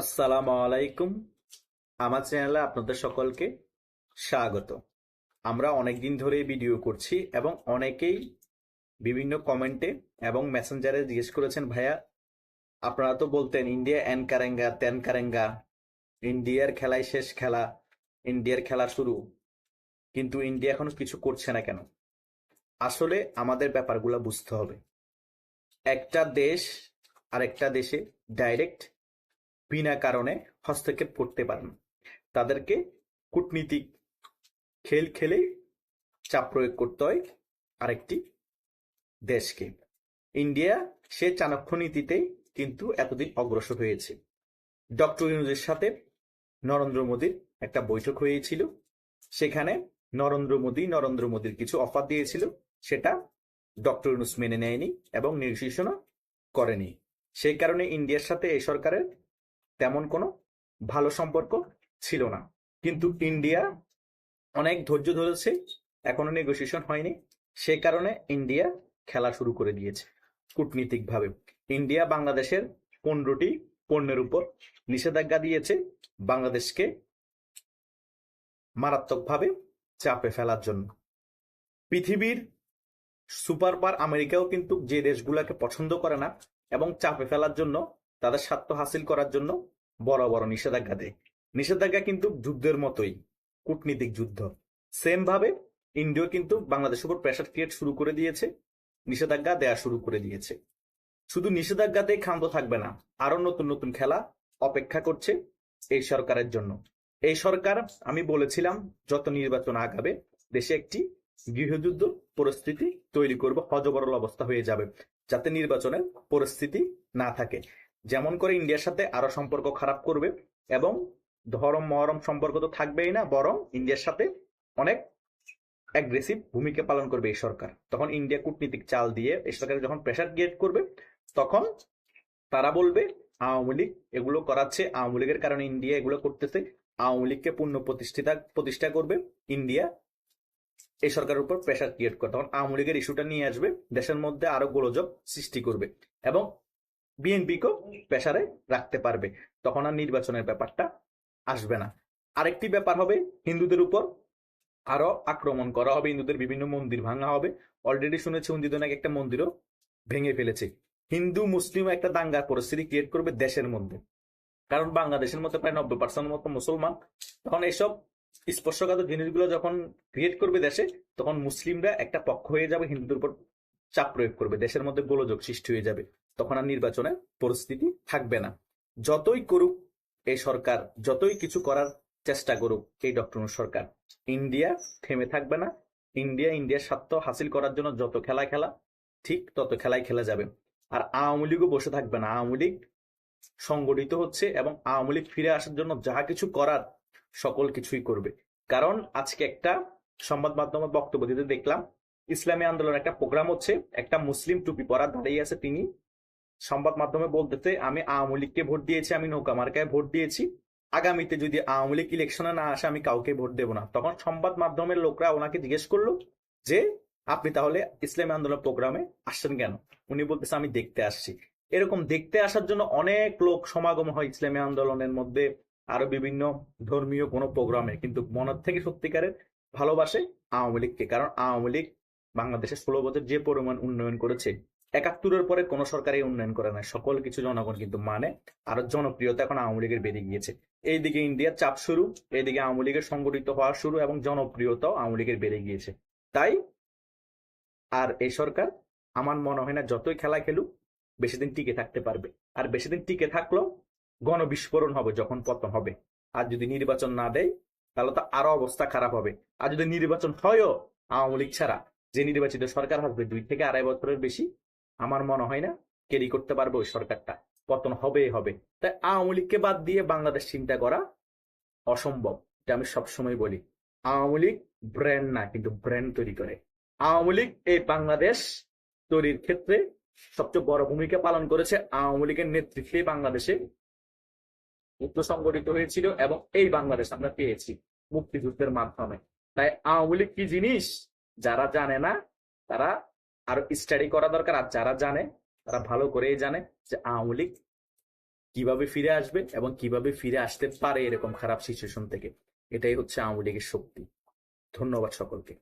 আসসালামু আলাইকুম। আমার চ্যানেলে আপনাদের সকলকে স্বাগত। আমরা অনেকদিন ধরে ভিডিও করছি এবং অনেকেই বিভিন্ন কমেন্টে এবং মেসেঞ্জারে জিজ্ঞেস করেছেন, ভাইয়া, আপনারা তো বলতেন ইন্ডিয়া এন কারেঙ্গা, তেন কারেঙ্গা, ইন্ডিয়ার খেলায় শেষ খেলা, ইন্ডিয়ার খেলা শুরু। কিন্তু ইন্ডিয়া এখন কিছু করছে না কেন? আসলে আমাদের ব্যাপারগুলো বুঝতে হবে। একটা দেশ আর একটা দেশে ডাইরেক্ট বিনা কারণে হস্তক্ষেপ করতে পারেন। তাদেরকে কূটনীতিক খেল খেলে চাপ প্রয়োগ করতে হয় আরেকটি দেশকে। ইন্ডিয়া সে চাণক্য নীতিতেই কিন্তু এতদিন অগ্রসর হয়েছে। ডক্টর ইউনুসের সাথে নরেন্দ্র মোদীর একটা বৈঠক হয়েছিল। সেখানে নরেন্দ্র মোদী নরেন্দ্র মোদীর কিছু অফার দিয়েছিল। সেটা ডক্টর ইউনুস মেনে নেয়নি এবং নির্দেশনা করেনি। সেই কারণে ইন্ডিয়ার সাথে এই সরকারের তেমন কোনো ভালো সম্পর্ক ছিল না। কিন্তু ইন্ডিয়া অনেক ধৈর্য ধরেছে, এখনও নেগোসিয়েশন হয়নি। সে কারণে ইন্ডিয়া খেলা শুরু করে দিয়েছে কূটনীতিকভাবে। ইন্ডিয়া বাংলাদেশের পনেরোটি পণ্যের উপর নিষেধাজ্ঞা দিয়েছে বাংলাদেশকে মারাত্মকভাবে চাপে ফেলার জন্য। পৃথিবীর সুপার পার আমেরিকাও কিন্তু যে দেশগুলোকে পছন্দ করে না এবং চাপে ফেলার জন্য তাদের স্বার্থ হাসিল করার জন্য বড় বড় নিষেধাজ্ঞা দেয়। নিষেধাজ্ঞা কিন্তু যুদ্ধের মতোই, কূটনীতিক যুদ্ধ। সেম ভাবে ইন্ডিয়া কিন্তু বাংলাদেশের উপর প্রেশার ক্রিয়েট শুরু করে দিয়েছে, নিষেধাজ্ঞা দেয়া শুরু করে দিয়েছে। শুধু নিষেধাজ্ঞাতেই ক্ষান্ত থাকবে না আরও নতুন নতুন খেলা অপেক্ষা করছে এই সরকারের জন্য। এই সরকার, আমি বলেছিলাম, যত নির্বাচন আগাবে, দেশে একটি গৃহযুদ্ধ পরিস্থিতি তৈরি করবে হজবরল অবস্থা হয়ে যাবে, যাতে নির্বাচনের পরিস্থিতি না থাকে। যেমন করে ইন্ডিয়ার সাথে আরও সম্পর্ক খারাপ করবে এবং ধরম, মহরম সম্পর্ক তো থাকবেই না, বরং ইন্ডিয়ার সাথে অনেক অ্যাগ্রেসিভ ভূমিকা পালন করবে এই সরকার। তখন ইন্ডিয়া কূটনীতিক চাল দিয়ে এই সরকার যখন প্রেশার ক্রিয়েট করবে, তখন তারা বলবে, আওয়ামী লীগ এগুলো করাচ্ছে, আওয়ামী লীগের কারণে ইন্ডিয়া এগুলো করতেছে, আওয়ামী লীগকে পূর্ণ প্রতিষ্ঠিতা প্রতিষ্ঠা করবে ইন্ডিয়া এই সরকারের উপর প্রেশার ক্রিয়েট করে তখন আওয়ামী লীগের ইস্যুটা নিয়ে আসবে, দেশের মধ্যে আরও গোলযোগ সৃষ্টি করবে এবং বিএনপিকেও প্রেশারে রাখতে পারবে। তখন আর নির্বাচনের ব্যাপারটা আসবে না। আরেকটি ব্যাপার হবে, হিন্দুদের উপর আরও আক্রমণ করা হবে। হিন্দুদের বিভিন্ন মন্দির ভাঙা হবে। অলরেডি শুনেছি হিন্দুদের নাকি একটা মন্দিরও ভেঙে ফেলেছে। হিন্দু, মুসলিম একটা দাঙ্গার পরিস্থিতি ক্রিয়েট করবে দেশের মধ্যে। কারণ বাংলাদেশের মধ্যে প্রায় নব্বই পার্সেন্ট মতো মুসলমান। তখন এইসব স্পর্শকাতর জিনিসগুলো যখন ক্রিয়েট করবে দেশে, তখন মুসলিমরা একটা পক্ষ হয়ে যাবে হিন্দুদের উপর চাপ প্রয়োগ করবে, দেশের মধ্যে গোলযোগ সৃষ্টি হয়ে যাবে। তখন আর নির্বাচনের পরিস্থিতি থাকবে না। যতই করুক এই সরকার, যতই কিছু করার চেষ্টা করুক, এই ডক্টর সরকার, ইন্ডিয়া থেমে থাকবে না। ইন্ডিয়া, ইন্ডিয়ার স্বার্থ হাসিল করার জন্য যত খেলা খেলা, ঠিক তত খেলাই খেলা যাবে। আর আওয়ামী লীগও বসে থাকবে না। আওয়ামী লীগ সংগঠিত হচ্ছে এবং আওয়ামী লীগ ফিরে আসার জন্য যাহা কিছু করার, সকল কিছুই করবে। কারণ আজকে একটা সংবাদ মাধ্যমে বক্তব্য দিতে দেখলাম ইসলামী আন্দোলন একটা প্রোগ্রাম হচ্ছে, একটা মুসলিম টুপি পরা দাঁড়িয়ে আছে তিনি। সংবাদ মাধ্যমে বলতেছে, আমি আওয়ামী লীগকে ভোট দিয়েছি, আমি নৌকা মার্কায় ভোট দিয়েছি। আগামীতে যদি আওয়ামী লীগ ইলেকশনে না আসে, আমি কাউকে ভোট দেবো না। তখন সংবাদ মাধ্যমের লোকরা ওনাকে জিজ্ঞেস করল যে, আপনি তাহলে ইসলামী আন্দোলন প্রোগ্রামে আসছেন কেন? উনি বলতেছে, আমি দেখতে আসছি। এরকম দেখতে আসার জন্য অনেক লোক সমাগম হয় ইসলামী আন্দোলনের মধ্যে, আরও বিভিন্ন ধর্মীয় কোনো প্রোগ্রামে। কিন্তু মনের থেকে সত্যিকারের ভালোবাসে আওয়ামী লীগকে। কারণ আওয়ামী লীগ বাংলাদেশের ষোলো বছর যে পরিমাণ উন্নয়ন করেছে, একাত্তরের পরে কোন সরকারই উন্নয়ন করে না সকল কিছু জনগণ কিন্তু মানে আর জনপ্রিয়তা এখন আওয়ামী লীগের বেড়ে গিয়েছে। এইদিকে ইন্ডিয়ার চাপ শুরু এইদিকে আওয়ামী লীগের সংগঠিত হওয়া শুরু এবং জনপ্রিয়তাও আওয়ামী লীগের বেড়ে গিয়েছে। তাই আর এই সরকার আমার মনে হয় না যতই খেলা খেলুক, বেশি দিন টিকে থাকতে পারবে। আর বেশি দিন টিকে থাকলেও গণবিস্ফোরণ হবে যখন পতন হবে। আর যদি নির্বাচন না দেয়, তাহলে তো আরও অবস্থা খারাপ হবে। আর যদি নির্বাচন হয়ও আওয়ামী লীগ ছাড়া যে নির্বাচিত সরকার হবে দুই থেকে আড়াই বছরের বেশি, আমার মনে হয় না ক্যারি করতে পারবে ওই সরকারটা। পতন হবেই হবে। তাই আওয়ামী লীগকে বাদ দিয়ে বাংলাদেশ চিন্তা করা অসম্ভব, এটা আমি সবসময় বলি। আওয়ামী লীগ ব্র্যান্ড না, কিন্তু ব্র্যান্ড তৈরি করে। আওয়ামী লীগ এই বাংলাদেশ তৈরির ক্ষেত্রে সবচেয়ে বড় ভূমিকা পালন করেছে আওয়ামী লীগের নেতৃত্বে বাংলাদেশে যুদ্ধ সংগঠিত হয়েছিল এবং এই বাংলাদেশ আমরা পেয়েছি মুক্তিযুদ্ধের মাধ্যমে। তাই আওয়ামী লীগ কি জিনিস যারা জানে না, তারা আরও স্টাডি করা দরকার। আর যারা জানে, তারা ভালো করেই জানে যে আওয়ামী লীগ কীভাবে ফিরে আসবে এবং কীভাবে ফিরে আসতে পারে এরকম খারাপ সিচুয়েশন থেকে। এটাই হচ্ছে আওয়ামী লীগের শক্তি। ধন্যবাদ সকলকে।